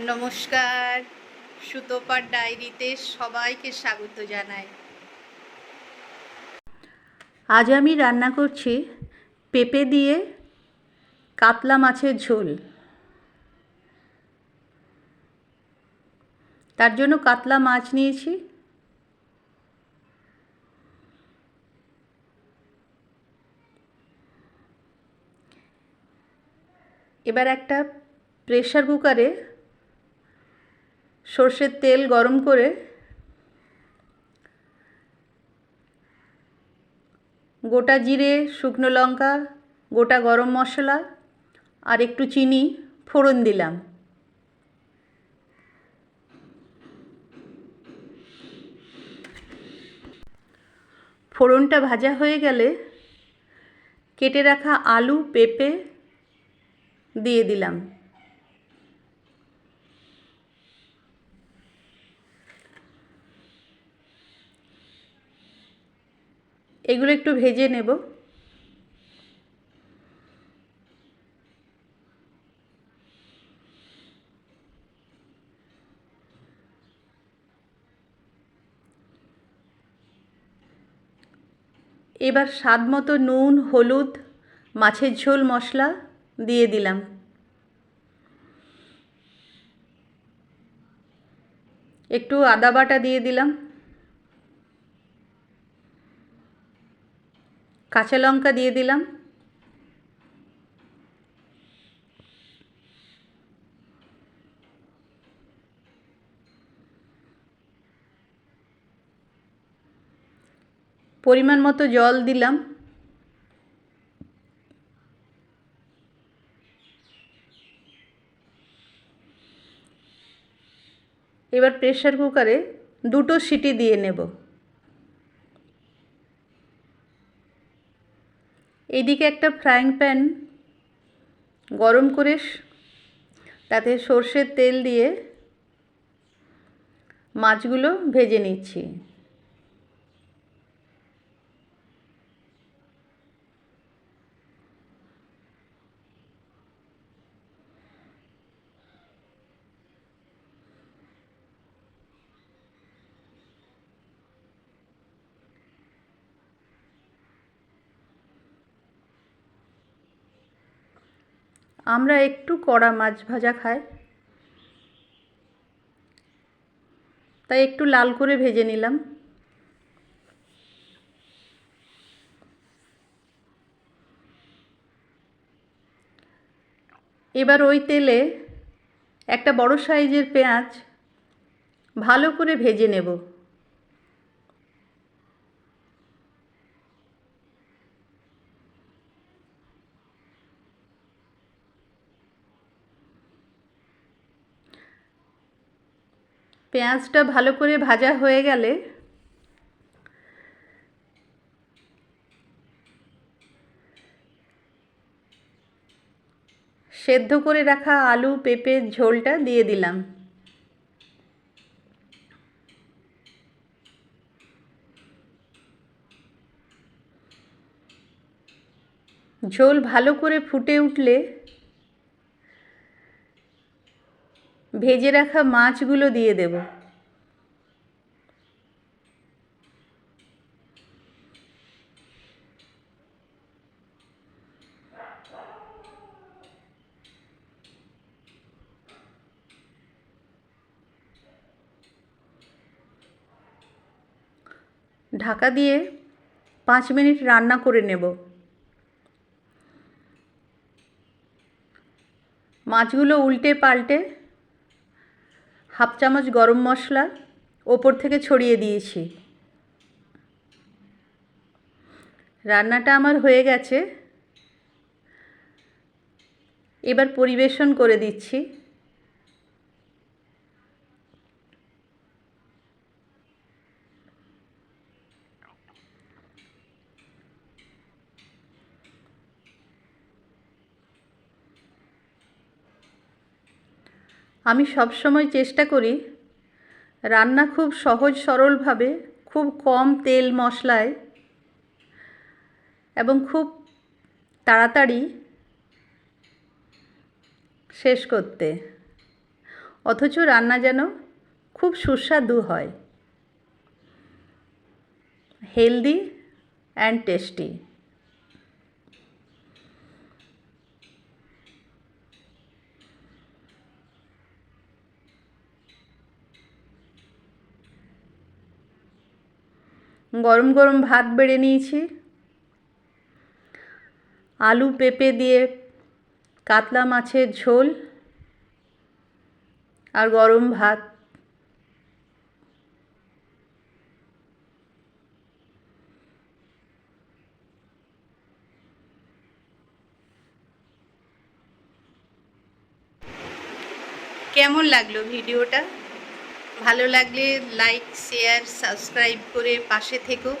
নমস্কার। সুতোপার ডায়েরিতে সবাইকে স্বাগত জানাই। আজ আমি রান্না করছি পেঁপে দিয়ে কাতলা মাছের ঝোল। তার জন্য কাতলা মাছ নিয়েছি। এবার একটা প্রেশার কুকারে সর্ষের তেল গরম করে গোটা জিরে, শুকনো লঙ্কা, গোটা গরম মশলা আর একটু চিনি ফোড়ন দিলাম। ফোড়নটা ভাজা হয়ে গেলে কেটে রাখা আলু, পেঁপে দিয়ে দিলাম। এগুলো একটু ভেজে নেব। এবার স্বাদ মতো নুন, হলুদ, মাছের ঝোল মশলা দিয়ে দিলাম। একটু আদা বাটা দিয়ে দিলাম। কাঁচা লঙ্কা দিয়ে দিলাম। পরিমাণ মতো জল দিলাম। এবার প্রেশার কুকারে দুটো সিটি দিয়ে নেব। এদিকে একটা ফ্রাইং প্যান গরম করে তাতে সর্ষের তেল দিয়ে মাছগুলো ভেজে নিচ্ছি। আমরা একটু কড়া মাছ ভাজা খাই। তাই একটু লাল করে ভেজে নিলাম। এবার ওই তেলে একটা বড় সাইজের পেঁয়াজ ভালো করে ভেজে নেব। পেঁয়াজটা ভালো করে ভাজা হয়ে গেলে সেদ্ধ করে রাখা আলু পেঁপের ঝোলটা দিয়ে দিলাম। ঝোল ভালো করে ফুটে উঠলে ভেজে রাখা মাছগুলো দিয়ে দেব। ঢাকা দিয়ে পাঁচ মিনিট রান্না করে নেব। মাছগুলো উল্টে পাল্টে হাফ চামচ গরম মশলা ওপর থেকে ছড়িয়ে দিয়েছি। রান্নাটা আমার হয়ে গেছে। এবার পরিবেশন করে দিচ্ছি। আমি সব সময় চেষ্টা করি রান্না খুব সহজ সরলভাবে, খুব কম তেল মশলায় এবং খুব তাড়াতাড়ি শেষ করতে। অথচ রান্না যেন খুব সুস্বাদু হয়। হেলদি অ্যান্ড টেস্টি গরম গরম ভাত বেড়ে নিয়েছি। আলু পেঁপে দিয়ে কাতলা মাছের ঝোল আর গরম ভাত। কেমন লাগল ভিডিওটা? ভালো লাগলে লাইক শেয়ার সাবস্ক্রাইব করে পাশে থেকো।